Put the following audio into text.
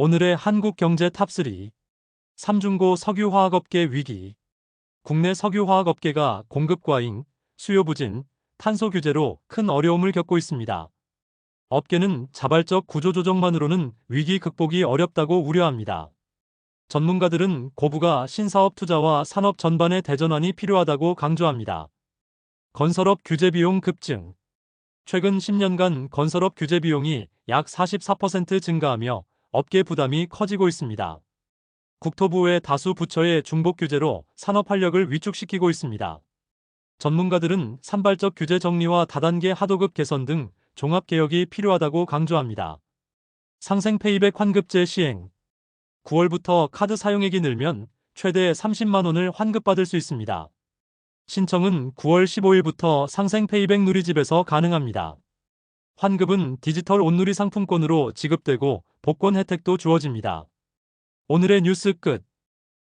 오늘의 한국 경제 탑3 삼중고 석유화학업계 위기 국내 석유화학업계가 공급 과잉, 수요 부진, 탄소 규제로 큰 어려움을 겪고 있습니다. 업계는 자발적 구조조정만으로는 위기 극복이 어렵다고 우려합니다. 전문가들은 고부가 신사업 투자와 산업 전반의 대전환이 필요하다고 강조합니다. 건설업 규제 비용 급증 최근 10년간 건설업 규제 비용이 약 44% 증가하며 업계 부담이 커지고 있습니다. 국토부 의 다수 부처의 중복 규제로 산업 활력을 위축시키고 있습니다. 전문가들은 산발적 규제 정리와 다단계 하도급 개선 등 종합 개혁이 필요하다고 강조합니다. 상생 페이백 환급제 시행 9월부터 카드 사용액이 늘면 최대 30만 원을 환급받을 수 있습니다. 신청은 9월 15일부터 상생 페이백 누리집에서 가능합니다. 환급은 디지털 온누리 상품권으로 지급되고 복권 혜택도 주어집니다. 오늘의 뉴스 끝.